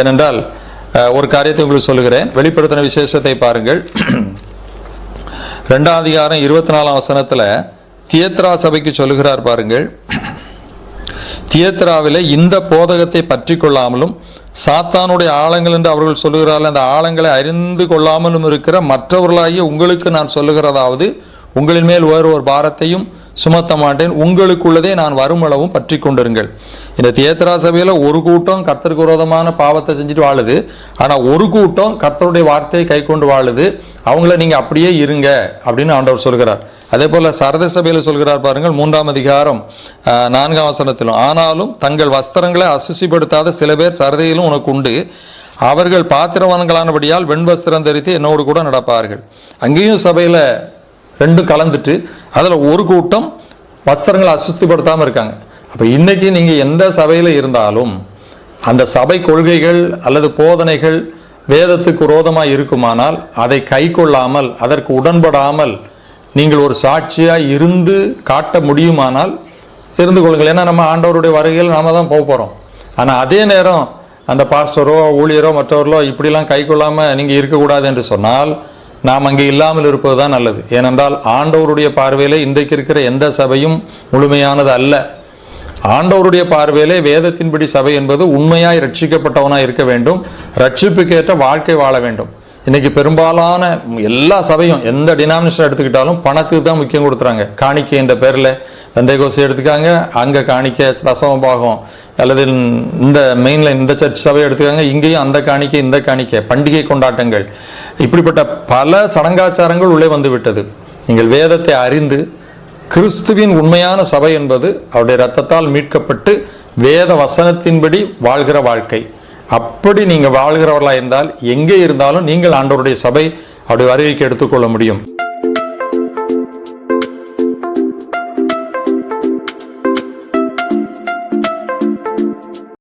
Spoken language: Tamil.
ஏனென்றால் ஒரு காரியத்தை உங்களுக்கு சொல்லுகிறேன். வெளிப்படுத்தின விசேஷத்தை பாருங்கள். ரெண்டாம் அதிகாரம் இருபத்தி நாலாம் வசனத்தில் தியத்ரா சபைக்கு சொல்லுகிறார் பாருங்கள். தியேத்ராவில் இந்த போதகத்தை பற்றி கொள்ளாமலும் சாத்தானுடைய ஆழங்கள் என்று அவர்கள் சொல்லுகிறார்கள் அந்த ஆழங்களை அறிந்து கொள்ளாமலும் இருக்கிற மற்றவர்களாகிய உங்களுக்கு நான் சொல்லுகிறதாவது உங்களின் மேல் வேறு ஒரு பாரத்தையும் சுமத்த மாட்டேன். உங்களுக்குள்ளதே நான் வருமளவும் பற்றி கொண்டிருங்கள். இந்த தியேத்தரா சபையில் ஒரு கூட்டம் கர்த்தருக்கு விரோதமான பாவத்தை செஞ்சுட்டு வாழுது. ஆனால் ஒரு கூட்டம் கர்த்தருடைய வார்த்தையை கை கொண்டு வாழுது. அவங்கள நீங்கள் அப்படியே இருங்க அப்படின்னு ஆண்டவர் சொல்கிறார். அதே போல் சரத சபையில் சொல்கிறார் பாருங்கள் மூன்றாம் அதிகாரம் நான்காம் வசனத்திலும் ஆனாலும் தங்கள் வஸ்திரங்களை அசுசிப்படுத்தாத சில பேர் சரதையிலும் உனக்கு உண்டு. அவர்கள் பாத்திரவான்களானபடியால் வெண் வஸ்திரம் தரித்து என்னோடு கூட நடப்பார்கள். அங்கேயும் சபையில் ரெண்டும் கலந்துட்டு அதில் ஒரு கூட்டம் வஸ்திரங்களை அசுஸ்திப்படுத்தாமல் இருக்காங்க. அப்போ இன்றைக்கி நீங்கள் எந்த சபையில் இருந்தாலும் அந்த சபை கொள்கைகள் அல்லது போதனைகள் வேதத்துக்கு விரோதமாக இருக்குமானால் அதை கை கொள்ளாமல் அதற்கு உடன்படாமல் நீங்கள் ஒரு சாட்சியாக இருந்து காட்ட முடியுமானால் இருந்து கொள்ளுங்கள். ஏன்னா நம்ம ஆண்டவருடைய வருகையில் நாம் தான் போக போகிறோம் ஆனால் அதே நேரம் அந்த பாஸ்டரோ ஊழியரோ மற்றவர்களோ இப்படிலாம் கை கொள்ளாமல் நீங்கள் இருக்கக்கூடாது என்று சொன்னால் நாம் அங்கே இல்லாமல் இருப்பது தான் நல்லது. ஏனென்றால் ஆண்டவருடைய பார்வையிலே இன்றைக்கு இருக்கிற எந்த சபையும் முழுமையானது அல்ல. ஆண்டவருடைய பார்வையிலே வேதத்தின்படி சபை என்பது உண்மையாய் ரட்சிக்கப்பட்டவனாக இருக்க வேண்டும். ரட்சிப்புக்கேற்ற வாழ்க்கை வாழ வேண்டும். இன்னைக்கு பெரும்பாலான எல்லா சபையும் எந்த டினாமினேஷன் எடுத்துக்கிட்டாலும் பணத்துக்கு தான் முக்கியம் கொடுத்துறாங்க காணிக்கை என்ற பேரில் வெந்தயகோசி எடுத்துக்காங்க. அங்கே காணிக்கை தசம பாகம் அல்லது இந்த மெயினில் இந்த சர்ச் சபையை எடுத்துக்காங்க. இங்கேயும் அந்த காணிக்கை இந்த காணிக்கை. பண்டிகை கொண்டாட்டங்கள். இப்படிப்பட்ட பல சடங்காச்சாரங்கள் உள்ளே வந்துவிட்டது. நீங்கள் வேதத்தை அறிந்து கிறிஸ்துவின் உண்மையான சபை என்பது அவருடைய ரத்தத்தால் மீட்கப்பட்டு வேத வசனத்தின்படி வாழ்கிற வாழ்க்கை. அப்படி நீங்கள் வாழ்கிறவர்களாக இருந்தால் எங்கே இருந்தாலும் நீங்கள் ஆண்டவருடைய சபை அவருடைய வருகைக்கு எடுத்துக்கொள்ள முடியும்.